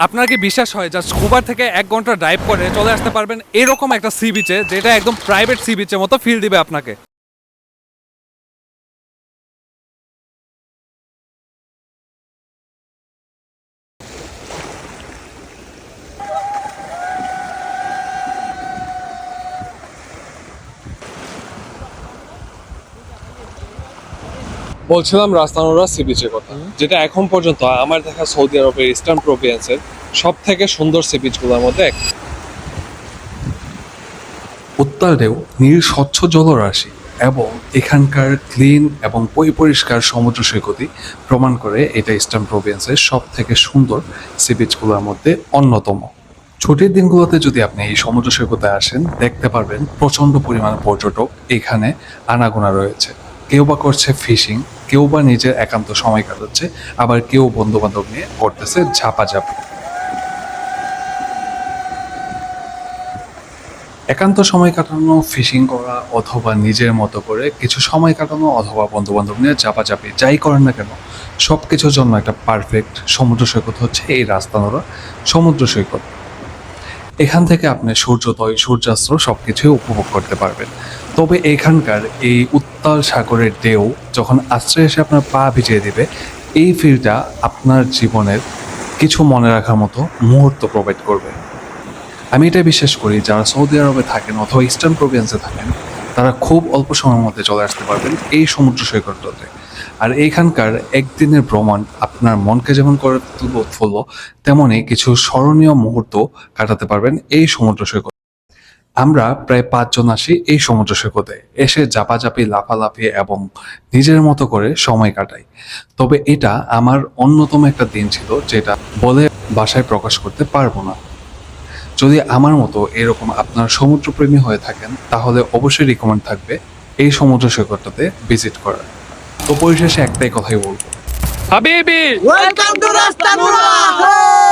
আপনার কি বিশ্বাস হয় যা স্কুবার থেকে এক ঘণ্টা ড্রাইভ করে চলে আসতে পারবেন? এরকম একটা সি বিচে যেটা একদম প্রাইভেট সি বিচের মতো ফিল দিবে আপনাকে। বলছিলাম রাস্তানোরা সি বিচের কথা যেটা এখন পর্যন্ত আমার দেখা সৌদি আরবের ইস্টার্ন প্রভিন্সের সব থেকে সুন্দর সি বিচগুলোর মধ্যে এক। উত্তাল ঢেউ নীল স্বচ্ছ জলরাশি এবং এখানকার ক্লিন এবং পরিপরিষ্কার সমুদ্র সৈকতই প্রমাণ করে এটা ইস্টার্ন প্রভিন্সের সব থেকে সুন্দর সি বিচগুলোর মধ্যে অন্যতম। ছুটির দিনগুলোতে যদি আপনি এই সমুদ্র সৈকতে আসেন দেখতে পারবেন প্রচণ্ড পরিমাণ পর্যটক এখানে আনাগোনা রয়েছে। কেউ বা করছে ফিশিং কেউ বা নিজের একান্ত সময় কাটাচ্ছে, আবার কেউ বন্ধু বান্ধব নিয়ে করতেছে ঝাপাঝাপি। একান্ত সময় কাটানো ফিশিং করা অথবা নিজের মতো করে কিছু সময় কাটানো অথবা বন্ধু বান্ধব নিয়ে চাপাচাপি যাই করেন না কেন সব কিছুর জন্য একটা পারফেক্ট সমুদ্র সৈকত হচ্ছে এই রাস্তানোরা সমুদ্র সৈকত। এখান থেকে আপনি সূর্যোদয়, সূর্যাস্ত সব কিছুই উপভোগ করতে পারবেন। তবে এখানকার এই উত্তাল সাগরের ঢেউ যখন আশ্রয় এসে আপনার পা ভিজিয়ে দিবে, এই ফিলটা আপনার জীবনের কিছু মনে রাখার মতো মুহূর্ত প্রোভাইড করবে। আমি এটা বিশ্বাস করি, যারা সৌদি আরবে থাকেন অথবা ইস্টার্ন প্রভিন্সে থাকেন, তারা খুব অল্প সময়ের মধ্যে চলে আসতে পারবেন এই সমুদ্র সৈকতটাতে। আর এইখানকার একদিনের ভ্রমণ আপনার মনকে যেমন করে তুলব উৎফুল্ল তেমনই কিছু স্মরণীয় মুহূর্ত কাটাতে পারবেন এই সমুদ্র সৈকত। আমরা প্রায় পাঁচজন আসি এই সমুদ্র সৈকতে, এসে জাপাজাপি লাফালাফি এবং নিজের মতো করে সময় কাটাই। তবে এটা আমার অন্যতম একটা দিন ছিল যেটা বলে বাসায় প্রকাশ করতে পারব না। যদি আমার মতো এরকম আপনার সমুদ্রপ্রেমী হয়ে থাকেন, তাহলে অবশ্যই রিকমেন্ড থাকবে এই সমুদ্র সৈকতটাতে ভিজিট করার। তো পরিশেষে একটাই কথাই বলব। হাবিবি! Welcome রাস্তা Rastanura!